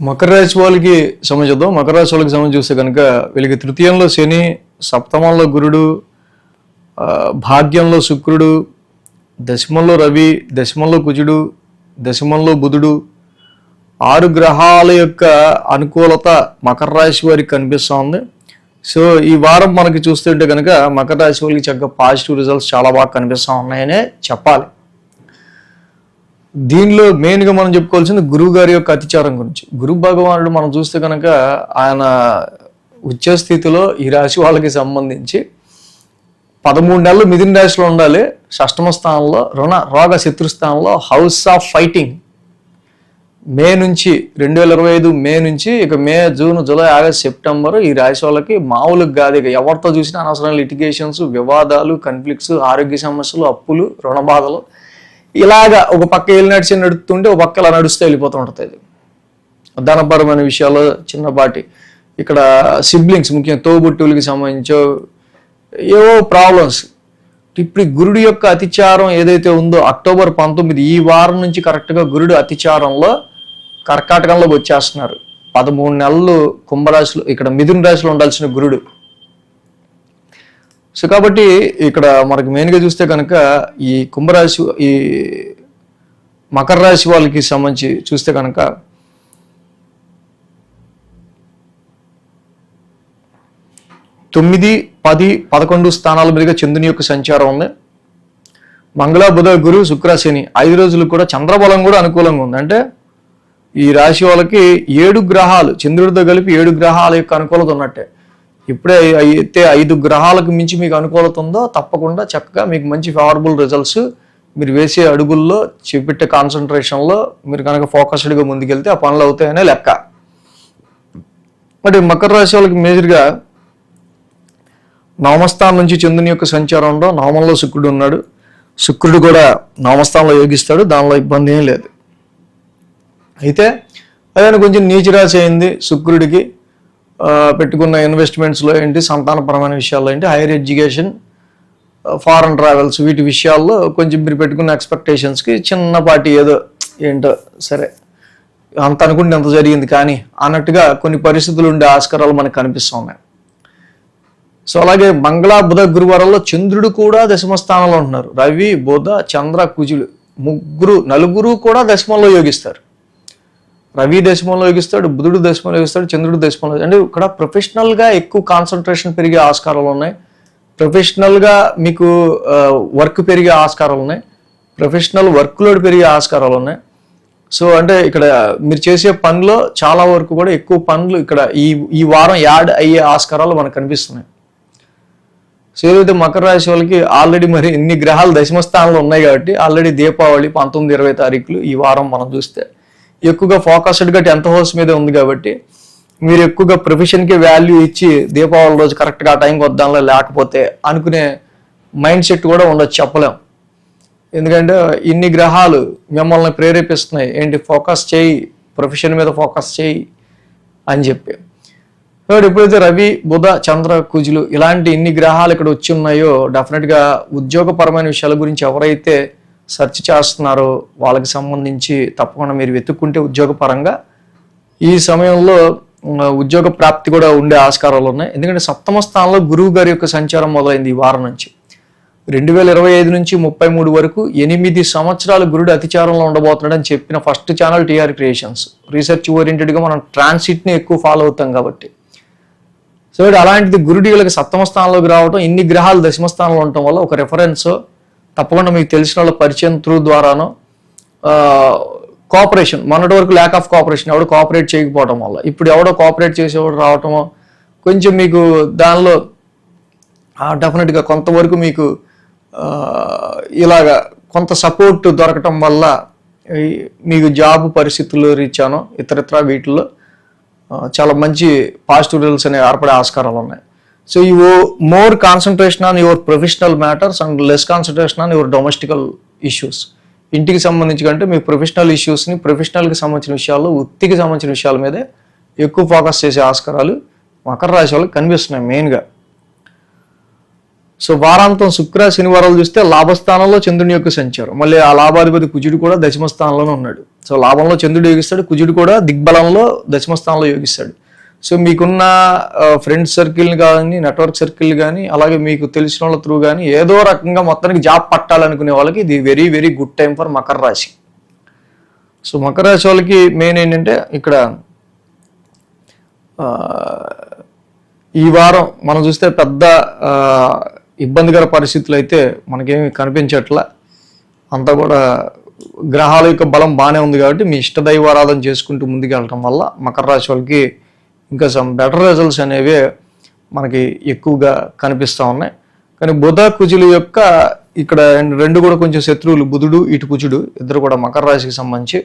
మకర రాశి వాళ్ళకి సంబంధించుద్దాం మకర రాశి వాళ్ళకి సంబంధించి చూస్తే కనుక వీళ్ళకి తృతీయంలో శని సప్తమంలో గురుడు భాగ్యంలో శుక్రుడు దశమంలో రవి దశమంలో కుజుడు దశమంలో బుధుడు ఆరు గ్రహాల యొక్క అనుకూలత మకర రాశి వారికి కనిపిస్తూ ఉంది సో ఈ వారం మనకి చూస్తుంటే కనుక మకర రాశి వాళ్ళకి చక్కగా పాజిటివ్ రిజల్ట్స్ చాలా బాగా కనిపిస్తూ ఉన్నాయనే చెప్పాలి. దీనిలో మెయిన్గా మనం చెప్పుకోవాల్సింది గురువు గారి యొక్క అతిచారం గురించి. గురు భగవానుడు మనం చూస్తే కనుక ఆయన ఉచ్చస్థితిలో ఈ రాశి వాళ్ళకి సంబంధించి పదమూడు నెలలు మిథున రాశిలో ఉండాలి. షష్టమ స్థానంలో రుణ రోగ శత్రు స్థానంలో హౌస్ ఆఫ్ ఫైటింగ్ మే నుంచి రెండు వేల ఇరవై ఐదు మే నుంచి ఇక May June July August September ఈ రాశి వాళ్ళకి మామూలుగా కాదు ఇక ఎవరితో చూసినా అనవసరమైన లిటిగేషన్స్ వివాదాలు కన్ఫ్లిక్ట్స్ ఆరోగ్య సమస్యలు అప్పులు రుణ బాధలు ఇలాగా ఒక పక్క వెళ్ళి నడిచి నడుపుతుంటే ఒక పక్క ఇలా నడుస్తూ వెళ్ళిపోతూ ఉంటుంది ధనపరమైన విషయాలు చిన్నపాటి ఇక్కడ సిబ్లింగ్స్ ముఖ్యంగా తోబుట్టువులకి సంబంధించో ఏవో ప్రాబ్లమ్స్ ఇప్పుడు గురుడు యొక్క అతిచారం ఏదైతే ఉందో అక్టోబర్ పంతొమ్మిది ఈ వారం నుంచి కరెక్ట్గా గురుడు అతిచారంలో కర్కాటకంలోకి వచ్చేస్తున్నారు. పదమూడు నెలలు కుంభరాశిలో ఇక్కడ మిథున రాశిలో ఉండాల్సిన గురుడు. సో కాబట్టి ఇక్కడ మనకు మెయిన్గా చూస్తే కనుక ఈ కుంభరాశి ఈ మకర రాశి వాళ్ళకి సంబంధించి చూస్తే కనుక తొమ్మిది పది పదకొండు స్థానాల మీదుగా చంద్రుని యొక్క సంచారం ఉంది. మంగళ బుధ గురు శుక్ర శని ఐదు రోజులు కూడా చంద్రబలం కూడా అనుకూలంగా ఉంది. అంటే ఈ రాశి వాళ్ళకి ఏడు గ్రహాలు చంద్రుడితో కలిపి ఏడు గ్రహాల యొక్క అనుకూలత ఉన్నట్టే. ఇప్పుడే అయితే ఐదు గ్రహాలకు మించి మీకు అనుకూలత ఉందో తప్పకుండా చక్కగా మీకు మంచి ఫేవరబుల్ రిజల్ట్స్ మీరు వేసే అడుగుల్లో చేపెట్టే కాన్సన్ట్రేషన్లో మీరు కనుక ఫోకస్డ్గా ముందుకెళ్తే ఆ పనులు అవుతాయనే లెక్క. మరి మకర రాశి వాళ్ళకి మేజర్గా నవమస్థానం నుంచి చంద్రుని యొక్క సంచారంలో నవమంలో శుక్రుడు ఉన్నాడు. శుక్రుడు కూడా నవమస్థానంలో యోగిస్తాడు దానిలో ఇబ్బంది ఏం లేదు. అయితే అదే కొంచెం నీచరాశి అయింది శుక్రుడికి. పెట్టుకున్న ఇన్వెస్ట్మెంట్స్లో ఏంటి సంతానపరమైన విషయాల్లో ఏంటి హైయర్ ఎడ్యుకేషన్ ఫారెన్ ట్రావెల్స్ వీటి విషయాల్లో కొంచెం మీరు పెట్టుకున్న ఎక్స్పెక్టేషన్స్కి చిన్నపాటి ఏదో ఏంటో సరే. అంత అనుకుంటే ఎంత జరిగింది కానీ అన్నట్టుగా కొన్ని పరిస్థితులు ఉండే ఆస్కారాలు మనకు కనిపిస్తూ ఉన్నాయి. సో అలాగే మంగళ బుధ గురువారంలో చంద్రుడు కూడా దశమ స్థానంలో ఉంటున్నారు. రవి బుధ చంద్ర కుజుడు ముగ్గురు నలుగురు కూడా దశమంలో యోగిస్తారు. రవి దశమంలో యోగిస్తాడు బుధుడు దశమంలో యోగిస్తాడు చంద్రుడు దశమంలో అంటే ఇక్కడ ప్రొఫెషనల్గా ఎక్కువ కాన్సన్ట్రేషన్ పెరిగే ఆస్కారాలు ఉన్నాయి. ప్రొఫెషనల్గా మీకు వర్క్ పెరిగే ఆస్కారాలు ఉన్నాయి. ప్రొఫెషనల్ వర్క్ లోడ్ పెరిగే ఆస్కారాలు ఉన్నాయి. సో అంటే ఇక్కడ మీరు చేసే పనిలో చాలా వరకు కూడా ఎక్కువ పనులు ఇక్కడ ఈ ఈ వారం యాడ్ అయ్యే ఆస్కారాలు మనకు కనిపిస్తున్నాయి. సో ఏదైతే మకర రాశి వాళ్ళకి ఆల్రెడీ మరి ఇన్ని గ్రహాలు దశమ స్థానంలో ఉన్నాయి కాబట్టి ఆల్రెడీ దీపావళి పంతొమ్మిది ఇరవై తారీఖులు ఈ వారం మనం చూస్తే ఎక్కువగా ఫోకస్డ్గా టెన్త్ హౌస్ మీదే ఉంది కాబట్టి మీరు ఎక్కువగా ప్రొఫెషన్కి వాల్యూ ఇచ్చి దీపావళి రోజు కరెక్ట్గా ఆ టైంకి వద్దాంలో లేకపోతే అనుకునే మైండ్ సెట్ కూడా ఉండొచ్చు చెప్పలేం. ఎందుకంటే ఇన్ని గ్రహాలు మిమ్మల్ని ప్రేరేపిస్తున్నాయి. ఏంటి? ఫోకస్ చేయి ప్రొఫెషన్ మీద ఫోకస్ చేయి అని చెప్పి. కాబట్టి ఎప్పుడైతే రవి బుధ చంద్ర కుజులు ఇలాంటి ఇన్ని గ్రహాలు ఇక్కడ వచ్చి ఉన్నాయో డెఫినెట్గా ఉద్యోగపరమైన విషయాల గురించి ఎవరైతే సెర్చ్ చేస్తున్నారో. వాళ్ళకి సంబంధించి తప్పకుండా మీరు వెతుక్కుంటే ఉద్యోగపరంగా ఈ సమయంలో ఉద్యోగ ప్రాప్తి కూడా ఉండే ఆస్కారాలు ఉన్నాయి. ఎందుకంటే సప్తమ స్థానంలో గురువు గారి యొక్క సంచారం మొదలైంది ఈ వారం నుంచి. రెండు వేల ఇరవై ఐదు నుంచి ముప్పై మూడు వరకు ఎనిమిది సంవత్సరాలు గురుడు అతిచారంలో ఉండబోతున్నాడని చెప్పిన first channel TR creations. Research ఓరియంటెడ్గా మనం ట్రాన్సిట్ని ఎక్కువ ఫాలో అవుతాం కాబట్టి. సో అలాంటిది గురుడి వీళ్ళకి సప్తమ స్థానంలోకి రావడం ఇన్ని గ్రహాలు దశమ స్థానంలో ఉండటం వల్ల ఒక రెఫరెన్స్ తప్పకుండా మీకు తెలిసిన వాళ్ళ పరిచయం త్రూ ద్వారానో కోఆపరేషన్ మొన్నటి వరకు ల్యాక్ ఆఫ్ కోఆపరేషన్ ఎవడు కోఆపరేట్ చేయకపోవడం వల్ల. ఇప్పుడు ఎవడో కోఆపరేట్ చేసేవాడు రావటమో కొంచెం మీకు దానిలో డెఫినెట్గా కొంతవరకు మీకు ఇలాగా కొంత సపోర్ట్ దొరకటం వల్ల మీకు జాబ్ పరిస్థితులు ఇచ్చాను ఇతరత్ర వీటిల్లో చాలా మంచి పాజిటివ్ రిజల్ట్స్ అనేవి ఏర్పడే ఆస్కారాలు ఉన్నాయి. So you more concentration on your professional matters and less concentration on your domestical issues ఇంటికి సంబంధించి కంటే మీ ప్రొఫెషనల్ ఇష్యూస్ని ప్రొఫెషనల్కి సంబంధించిన విషయాల్లో వృత్తికి సంబంధించిన విషయాల మీదే ఎక్కువ ఫోకస్ చేసే ఆస్కారాలు మకర రాశి వాళ్ళకి కనిపిస్తున్నాయి మెయిన్గా సో వారాంతం శుక్ర శనివారాలు చూస్తే లాభస్థానంలో చంద్రుని యొక్క సంచారం. మళ్ళీ ఆ లాభాధిపతి కుజుడు కూడా దశమ స్థానంలోనే ఉన్నాడు. సో లాభంలో చంద్రుడు యోగిస్తాడు కుజుడు కూడా దిగ్బలంలో దశమ స్థానంలో యోగిస్తాడు. సో మీకున్న ఫ్రెండ్ సర్కిల్ని కానీ నెట్వర్క్ సర్కిల్ కానీ అలాగే మీకు తెలిసిన వాళ్ళ త్రూ కానీ ఏదో రకంగా మొత్తానికి జాబ్ పట్టాలనుకునే వాళ్ళకి ఇది very very good time for Makara rashi. So Makar రాశి వాళ్ళకి మెయిన్ ఏంటంటే ఇక్కడ ఈ వారం మనం చూస్తే పెద్ద ఇబ్బందికర పరిస్థితులు అయితే మనకేమి కనిపించట్ల. అంతా కూడా గ్రహాల యొక్క బలం బాగానే ఉంది కాబట్టి మీ ఇష్టదైవారాధన చేసుకుంటూ ముందుకు వెళ్ళటం వల్ల మకర రాశి వాళ్ళకి ఇంకా సమ్ బెటర్ రిజల్ట్స్ అనేవి మనకి ఎక్కువగా కనిపిస్తూ ఉన్నాయి. కానీ బుధ కుజులు యొక్క ఇక్కడ రెండు కూడా కొంచెం శత్రువులు బుధుడు ఇటు కుజుడు ఇద్దరు కూడా మకర రాశికి సంబంధించి.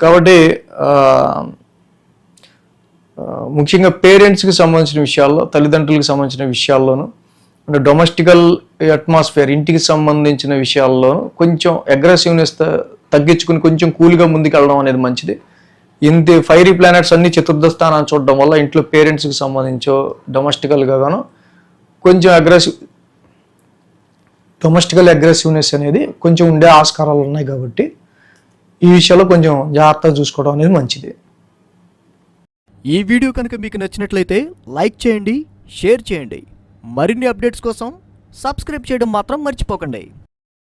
కాబట్టి ముఖ్యంగా పేరెంట్స్కి సంబంధించిన విషయాల్లో తల్లిదండ్రులకు సంబంధించిన విషయాల్లోనూ అంటే డొమెస్టికల్ అట్మాస్ఫియర్ ఇంటికి సంబంధించిన విషయాల్లోనూ కొంచెం అగ్రెసివ్నెస్ తగ్గించుకుని కొంచెం కూల్గా ముందుకు వెళ్ళడం అనేది మంచిది. ఇంత ఫైరీ ప్లానెట్స్ అన్ని చతుర్థ స్థానాన్ని చూడడం వల్ల ఇంట్లో పేరెంట్స్కి సంబంధించో డొమెస్టికల్గా గాను కొంచెం అగ్రెసివ్ డొమెస్టికల్ అగ్రెసివ్నెస్ అనేది కొంచెం ఉండే ఆస్కారాలు ఉన్నాయి కాబట్టి ఈ విషయాల్లో కొంచెం జాగ్రత్తగా చూసుకోవడం అనేది మంచిది. ఈ వీడియో కనుక మీకు నచ్చినట్లయితే లైక్ చేయండి షేర్ చేయండి. మరిన్ని అప్డేట్స్ కోసం సబ్స్క్రైబ్ చేయడం మాత్రం మర్చిపోకండి.